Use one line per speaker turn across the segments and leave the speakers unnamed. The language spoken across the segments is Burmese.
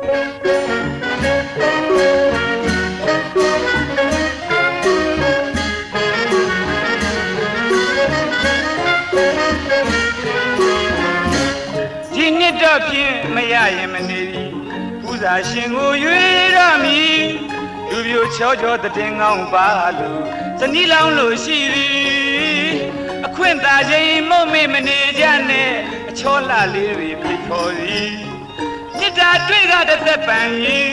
ဒီနှစ်တော့ဖြင့်မရရင်မနေပြီပူဇာရှင်ကိုရွေးရမည်လူပြိုချောချောတည်ငောင်းပါလို့ဇနီးလောင်းလို့ရှိသည်အခွင့်သာချင်းမုံမေမနေကြနဲ့အချောလှလေးတွေဖိတ်ခေါ်သည် จิตတာတွေ့ကတစ်သက်ပံရင်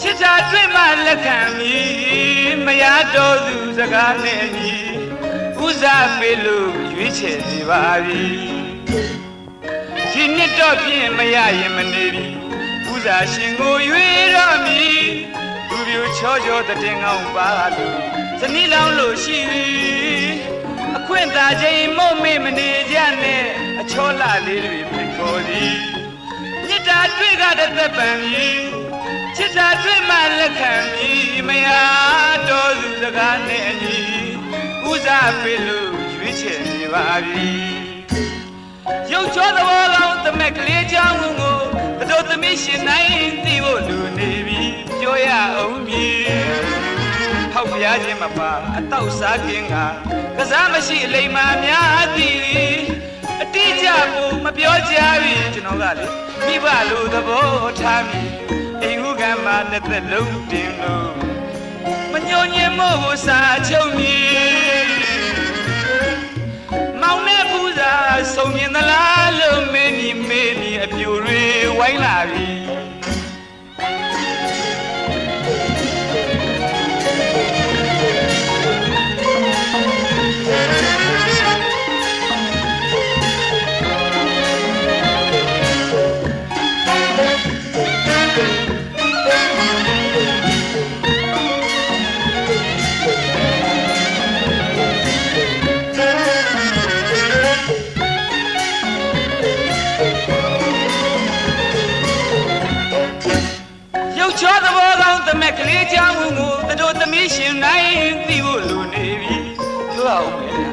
ချစ်တာတွေ့မှလက်ခံမည်မရတော်သူစကားနဲ့မည်ဥစားပေးလို့ရွေးချယ်နေပါပြီဒီနှစ်တော့ဖြင့်မရရင်မနေပြီပူဇာရှင်ကိုရွေးတော့မည်လူပြိုချောချောတည်ငောင်းပါလို့ဇနီးလောင်းလို့ရှိသည်အခွင့်သာချင်းမုံမေမနေကြနဲ့အချောလှလေးတွေဖိတ်ခေါ်သည်မြစ် တာတွေ့ကတဲ့သက်ပံမည်ချစ်တာတွေ့မှလက်ခံမည်မယားတော်သူစကားနဲ့အညီဥစားပေးလို့ရွေးချယ်နေပါပြီရုပ်ချောသဘောကောင်းသမက်ကလေးချောင်းကိုတတော်သမီးရှင်နိုင်သိဖို့လူနေပြီပြောရအောင်မည်ဟောက်ပြားခြင်းမပါအတော့စားခြင်းကကစားမရှိအလိမ္မာများသည်အတိအ ကျကိုမပြောကြပြီကျွန်တော်ကလေမိဘလိုသဘောထားမိအိမ်ဟုကံမှာတစ်သက်လုံးတင်လို့မညှို့ညင်မို့ကိုစာချုပ်မည်မောင်နဲ့ပူဇာဆုံမြင်သလားလို့မင်းကြီးမေးဒီအပြူတွေဝိုင်းလာပြီ ရှင်နိုင်သိဖို့လူနေပြီပြောအောင်မယ်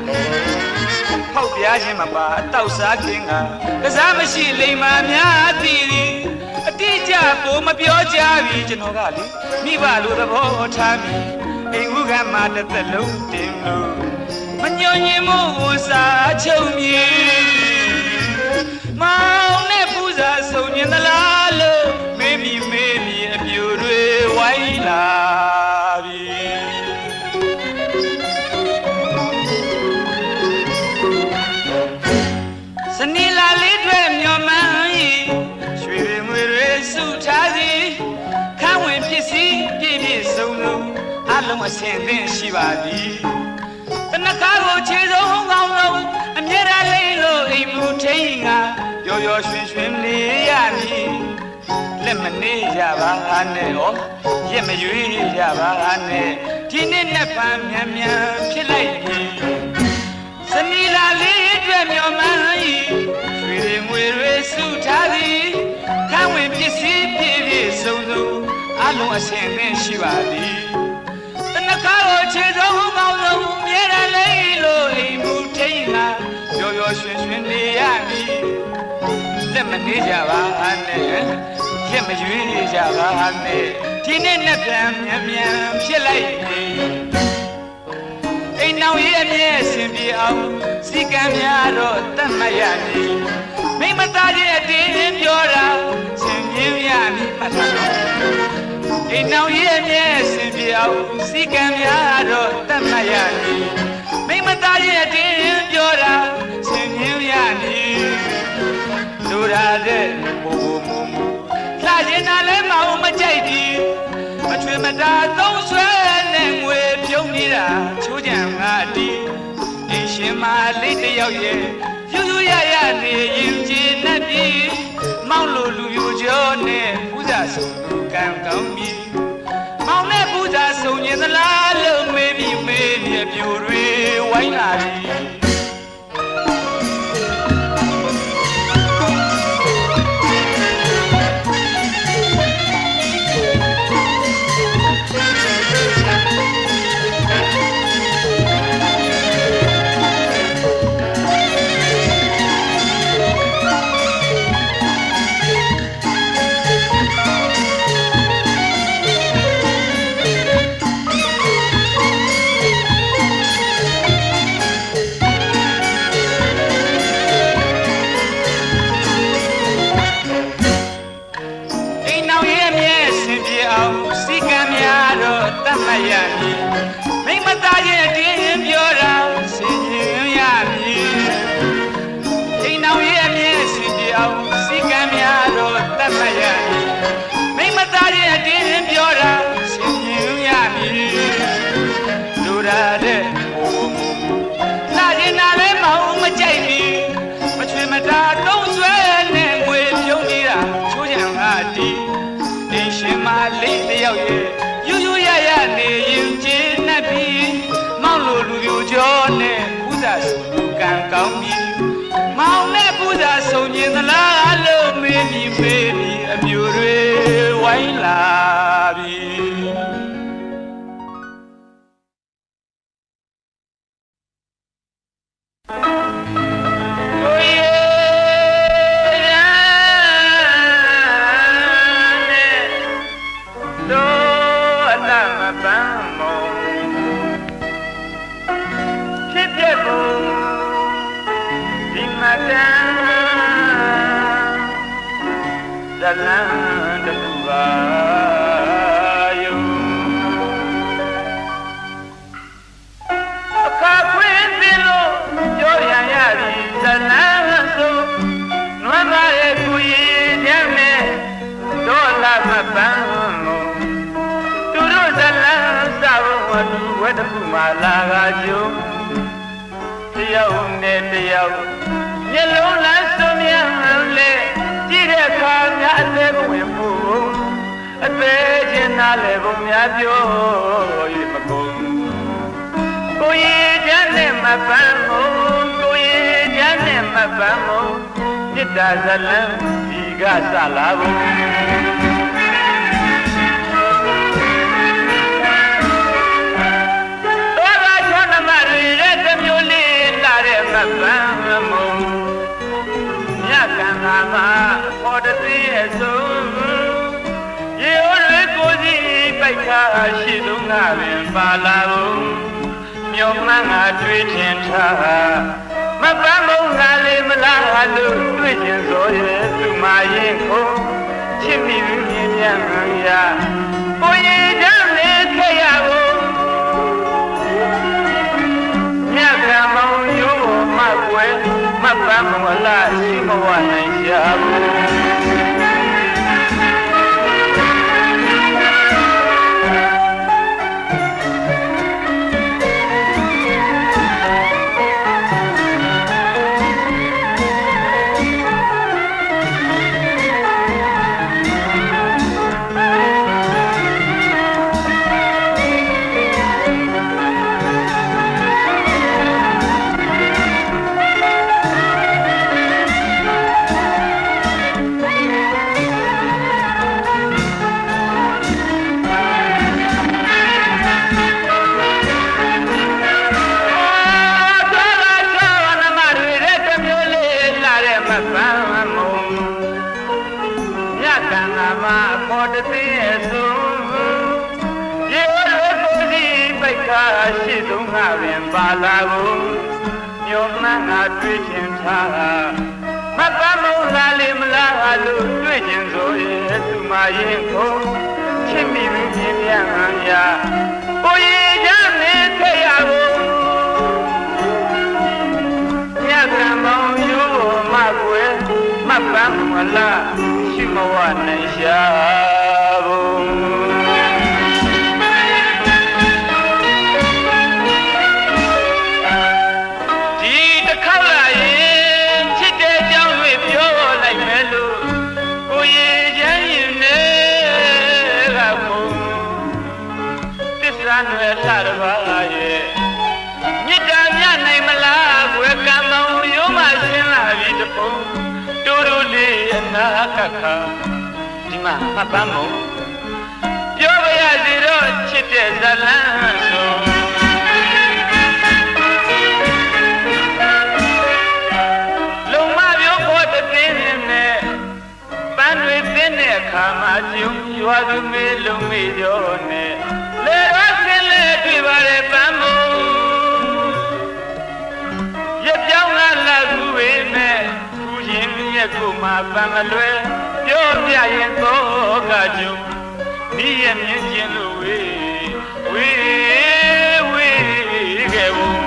ဟောက်ပြားခြင်းမပါအတော့စားခြင်းကကစားမရှိလိမ္မာများသည်သည်အတိအကျကိုမပြောကြပြီကျွန်တော်ကလေမိဘလိုသဘောထားမိအိမ်ဥကမှာတစ်သက်လုံးတင်လို့မညှို့ညင်မို့ကိုစာချုပ်မြေမော အလုံးအစင်သင့်ရှိပါသည်တနခါကိုခြေဆုံးကောင်းဆုံးအမြဲတမ်းလေးလို့အိမ်မူထိန်ကပျော်ပျော်ရွှင်ရွှင်နေရမည်လက်မနေကြပါနဲ့ဩရက်မရွေးကြပါနဲ့ဒီနေ့နဲ့ပန်းမြန်မြန်ဖြစ်လိုက်ပြီစနီလာလေးအတွက်မျောမှန်းဤရွှေတွေငွေတွေစုထားသည်ခန်းဝင်ပစ္စည်းပြည့်ပြည့်စုံစုံအလုံးအစင်သင့်ရှိပါသည်တန ခါကိုခြေဆုံးကောင်းဆုံးမြဲတယ်လေလို့အိမ်မှုထိန်ကပျော်ပျော်ရွှင်ရွှင်နေရမည်လက်မနေကြပါနဲ့ရက်မရွေးကြပါနဲ့ဒီနေ့နဲ့ပြန်မြန်မြန်ဖြစ်လိုက်ပြီအိမ်နောင်ရဲ့အမြဲအစဉ်ပြေအောင်စီကံများတော့တတ်မှတ်ရမည်မိမသားရဲ့အတင်းပြောတာဆင်ပြင်းရမည်ပတ်ထားတော့ အိမ်နောင်ရဲ့အမြဲအစဉ်ပြေအောင်စီကံများတော့တတ်မှတ်ရမည်မိမသားရဲ့အတင်းပြောတာဆင်မြင်ရမည်လူရာတဲ့ဘိုးဘိုးမူမူလှခြင်းနာလဲမအောင်မကြိုက်သည်မထွေမတာသုံးဆွဲနဲ့ငွေပြုံးနေတာချိုးကြံငါတီးအင်းရှင်မလေးတယောက်ရဲ့ယူယူရရနေရင်ကြည်နှက်ပြီးမောင်းလို့လူပြိုကျော်နဲ့ပူဇာဆုံးလူ ကံကောင်းပြီမောင်နဲ့ပူဇာဆုံရင်သလားလို့မေးပြီးမေးနေပြိုတွေဝိုင်းလာပြီ င်းရှင်မလေးတယောက်ရဲ့ယူယူရရနေရင်ကျင်းနှက်ပြီးမောင်လိုလူပြိုကျော်နဲ့ဥဒဆူလူကံကောင်းပြီးမောင်နဲ့ပူဇာဆုံကျင်သလားလို့မေးပြီးမေးပြီးအမျိုးတွေဝိုင်းလာပြီ မှလာကကြုံတယောက်နဲ့တယောက်မျက်လုံးလန်းစုံမြန်လေကြည့်တဲ့အခါများအသေးဝင်ဖို့အသေးချင်းနားလေပုံများပြော၍မကုန် ကိုရည်ချမ်းနဲ့မပန်းမို့ကိုရည်ချမ်းနဲ့မပန်းမို့จิตตဇလံဒီကစလာဘူး ရှိဆုံးကပင်ပါလာဘူးမျောမှန်းငါတွေ့ထင်ထားမပန်းမုံငါလေးမလားလို့တွေ့ချင်ဆိုရဲ့သူမရင်ကိုချစ်မိပြီးမြင်မြန်ရာကိုရင်ချမ်းလေးခဲ့ရကိုမြတ်ကမောင်ရိုးမကွယ်မပန်းမလားရှိမဝနိုင်ရှာဘူး ပင်ပါလာဘူးညောမှန်းငါတွေ့ချင်ထားမပန်းမုံလာလေမလားလို့တွေ့ချင်ဆိုရဲ့သူမရင်ကိုချစ်မိပြီးပြင်းပြန်ဟန်ရာကိုရင်ချမ်းနေခဲ့ရဘူးမြတ်ကံမောင်ရိုးမကွယ်မပန်းမလားရှိမဝနိုင်ရှာ အနာကခါဒီမှာမပန်းမို့ပြောပါရစေတော့ချစ်တဲ့ဇလန်းဆိုလုံမပြောဖို့တသိနေနဲ့ပန်းတွေသင်းတဲ့အခါမှာကျုံရွာသူမေးလုံမေးကြောနဲ့လေတော့ဆင်းလဲတွေ့ပါရဲ့ပန်းမို့ မြက်ကိုမှပန်းမလွယ်ပြောပြရင်တော့ကကျုံဒီရဲ့မြင်ချင်းလို့ဝေးဝေးဝေးခဲ့ဘူး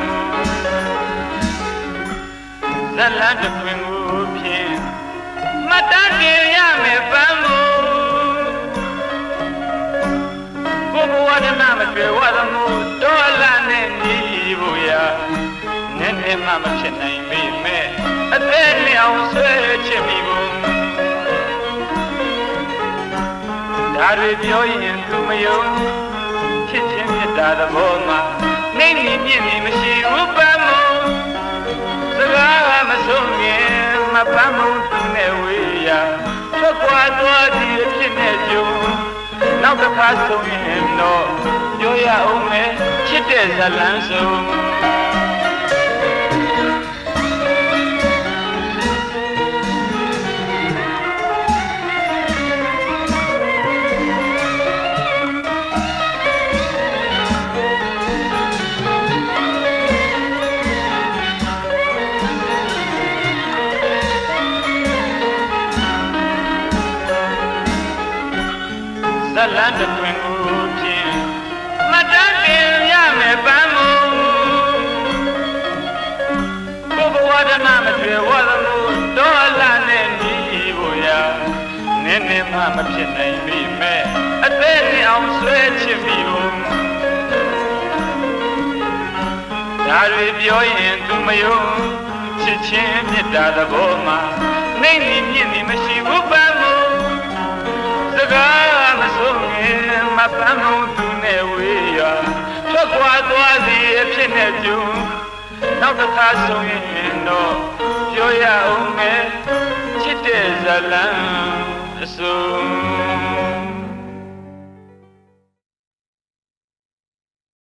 ဇလန်းတစ်ခွင်ကိုဖြင့်မတ်တန်းတင်ရမယ်ပန်းမို့ကိုဘဝဒနာမတွေ့ဝသမို့တော်လာနဲ့ညီဖို့ရာနည်းနည်းမှမဖြစ်နိုင်ပေမဲ့ အသက်နဲ့အောင်ဆွဲချင်မိဘူးဒါတွေပြောရင်သူမယုံချစ်ချင်းမြတ်တာသဘောမှာနေနေမြင့်နေမရှိဘူးပန်းမို့စကားကမဆုံးခင်မပန်းမို့သူနဲ့ဝေးရာထွက်ခွာသွားသည်အဖြစ်နဲ့ကြုံနောက်တစ်ခါဆုံးရင်တော့ပြောရအောင်မယ်ချစ်တဲ့ဇလန်းဆုံး မှမဖြစ်နိုင်ပြီမဲ့အသက်နဲ့အောင်ဆွဲချစ်ပြီဘူးဒါတွေပြောရင်သူမယုံချစ်ချင်းမေတ္တာသဘောမှာနေနေမြင့်နေမရှိဘူးပန်းမို့စကားမဆုံးခင်မပန်းမုံသူနဲ့ဝေးရထွက်ခွာသွားစီအဖြစ်နဲ့ကြုံနောက်တစ်ခါဆုံးရင်တော့ပြောရအောင်မယ်ချစ်တဲ့ဇလံ soon.